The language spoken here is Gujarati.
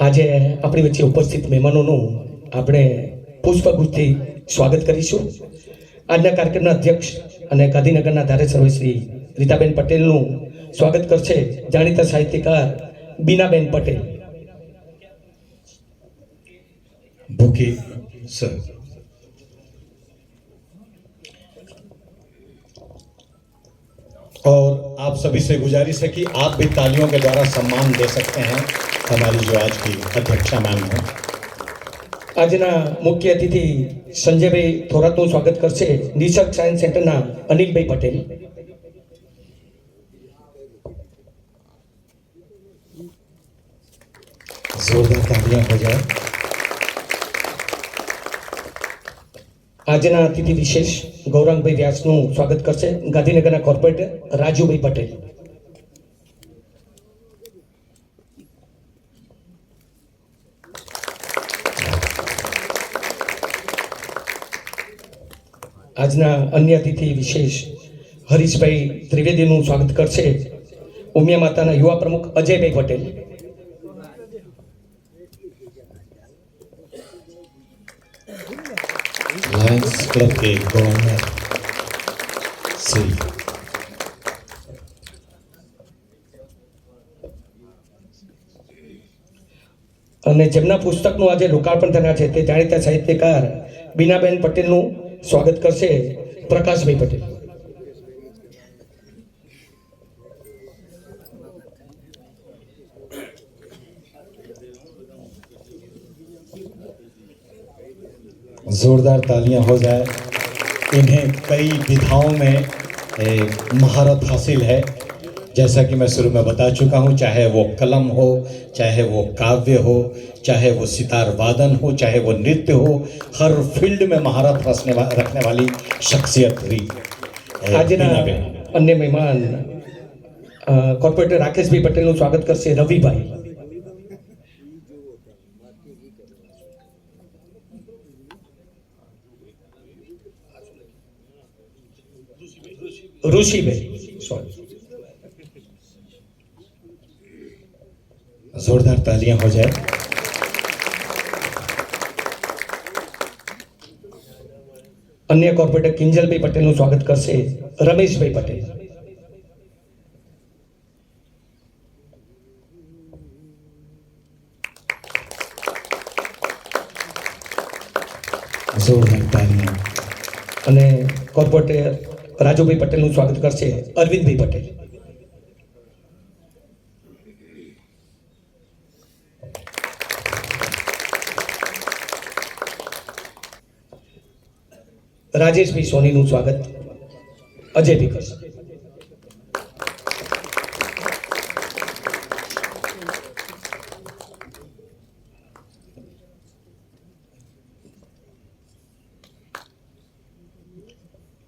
આજે આપણી વચ્ચે ઉપસ્થિત મહેમાનોનું આપણે પુષ્પગુચ્છથી સ્વાગત કરીશું આજના કાર્યક્રમના અધ્યક્ષ અને ગાંધીનગરના ધારાસભ્ય શ્રી રીતાબેન પટેલનું સ્વાગત કરશે જાણીતા સાહિત્યકાર બીનાબેન પટેલ बुके सर और आप सभी से गुजारिश है कि आप भी तालियों के द्वारा सम्मान दे सकते हैं તમારી જો આજની અધ્યક્ષા માનવું આજના મુખ્ય અતિથિ સંજયભાઈ થોરાતનું સ્વાગત કરશે નિશક સાયન્સ સેન્ટરના અનિલભાઈ પટેલ. જોરદાર તાલિયા બજાવ. આજના અતિથિ વિશેષ ગૌરંગભાઈ વ્યાસનું સ્વાગત કરશે ગાંધીનગરના કોર્પોરેટર રાજુભાઈ પટેલ. આજના અન્ય અતિથિ વિશેષ હરીશભાઈ ત્રિવેદીનું સ્વાગત કરશે ઉમિયા માતાના યુવા પ્રમુખ અજયભાઈ પટેલ. લાયન્સ અને જેમના પુસ્તકનું આજે લોકાર્પણ થનાર છે તે જાણીતા સાહિત્યકાર બીનાબેન પટેલનું સ્વાગત કરશે પ્રકાશભાઈ પટેલ जोरदार तालियां हो जाए इन्हें कई विधाओं में ए, महारत हासिल है जैसा कि मैं शुरू में बता चुका हूँ चाहे वो कलम हो चाहे वो काव्य हो चाहे वो सितार वादन हो चाहे वो नृत्य हो हर फील्ड में महारत रखने वा, रखने वाली शख्सियत हुई ए, આજના बीनाबेन। અન્ય મહેમાન અ, કોર્પોરેટર રાકેશભાઈ પટેલનું સ્વાગત કરશે રવિભાઈ ઋષિભાઈ સોરી जोरदार तालियां हो जाए અન્ય કોર્પોરેટર કિંજલભાઈ પટેલનું સ્વાગત કરશે રમેશભાઈ પટેલ जोरदार तालियां અને કોર્પોરેટર રાજુભાઈ પટેલનું સ્વાગત કરશે અરવિંદભાઈ પટેલ રાજેશભાઈ સોનીનું સ્વાગત. અજયભાઈ કરશે